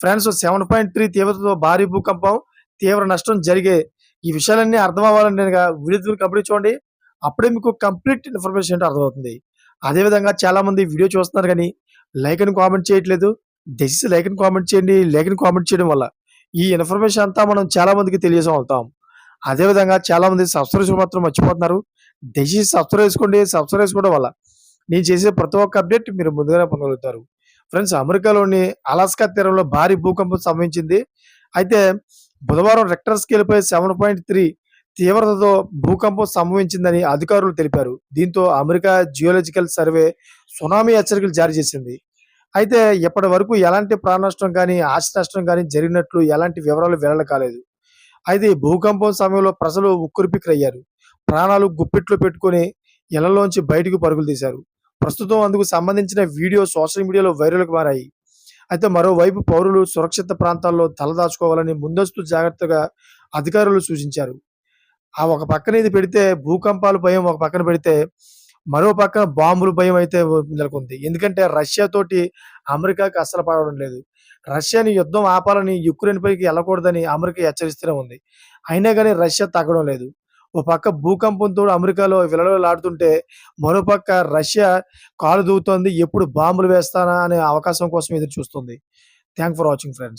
Friends seven point three తీవ్రతతో భారీ భూకంపం తీవ్ర నష్టం జరిగే ఈ విషయాలన్నీ అర్థం అవ్వాలంటే వీడియో కంప్లీట్ చూడండి. అప్పుడే మీకు కంప్లీట్ ఇన్ఫర్మేషన్ ఏంటో అర్థమవుతుంది. అదేవిధంగా చాలా మంది వీడియో చూస్తున్నారు కానీ లైక్ అని కామెంట్ చేయట్లేదు. దయచేసి లైక్ అని కామెంట్ చేయండి. లైక్ అని కామెంట్ చేయడం వల్ల ఈ ఇన్ఫర్మేషన్ అంతా మనం చాలా మందికి తెలియజేసాం అవుతాం. అదేవిధంగా చాలా మంది సబ్స్క్రైబ్ మాత్రం మర్చిపోతున్నారు. దయచేసి సబ్స్క్రైబ్ చేసుకోండి. సబ్స్క్రైబ్ చేసుకోవడం వల్ల నేను చేసే ప్రతి ఒక్క అప్డేట్ మీరు ముందుగానే పొందగలుగుతారు. ఫ్రెండ్స్ అమెరికాలోని అలాస్కా తీరంలో భారీ భూకంపం సంభవించింది. అయితే బుధవారం రెక్టర్ స్కేల్పై సెవెన్ పాయింట్ త్రీ తీవ్రతతో భూకంపం సంభవించిందని అధికారులు తెలిపారు. దీంతో అమెరికా జియోలజికల్ సర్వే సునామీ హెచ్చరికలు జారీ చేసింది. అయితే ఇప్పటి వరకు ఎలాంటి ప్రాణ నష్టం కానీ ఆస్తి నష్టం కానీ జరిగినట్లు ఎలాంటి వివరాలు వెల్లడి కాలేదు. అయితే భూకంపం సమయంలో ప్రజలు ఉక్కురిపిక్కరయ్యారు ప్రాణాలు గుప్పిట్లో పెట్టుకొని ఇళ్ళలోంచి బయటకు పరుగులు తీశారు. ప్రస్తుతం అందుకు సంబంధించిన వీడియో సోషల్ మీడియాలో వైరల్గా మారాయి. అయితే మరోవైపు పౌరులు సురక్షిత ప్రాంతాల్లో తలదాచుకోవాలని ముందస్తు జాగ్రత్తగా అధికారులు సూచించారు. ఆ ఒక పక్కన ఇది పెడితే భూకంపాల భయం ఒక పక్కన పెడితే మరో పక్కన బాంబుల భయం అయితే నెలకొంది. ఎందుకంటే రష్యా తోటి అమెరికాకి అస్సలు పడడం లేదు. రష్యాని యుద్ధం ఆపాలని యుక్రెయిన్ పైకి వెళ్ళకూడదని అమెరికా హెచ్చరిస్తూనే ఉంది. అయినా కానీ రష్యా తగ్గడం లేదు. ఓ పక్క భూకంపంతో అమెరికాలో విలలాడుతుంటే మరో పక్క రష్యా కాలు దూగుతోంది ఎప్పుడు బాంబులు వేస్తానా అనే అవకాశం కోసం ఎదురు చూస్తుంది థ్యాంక్ ఫర్ వాచింగ్ ఫ్రెండ్స్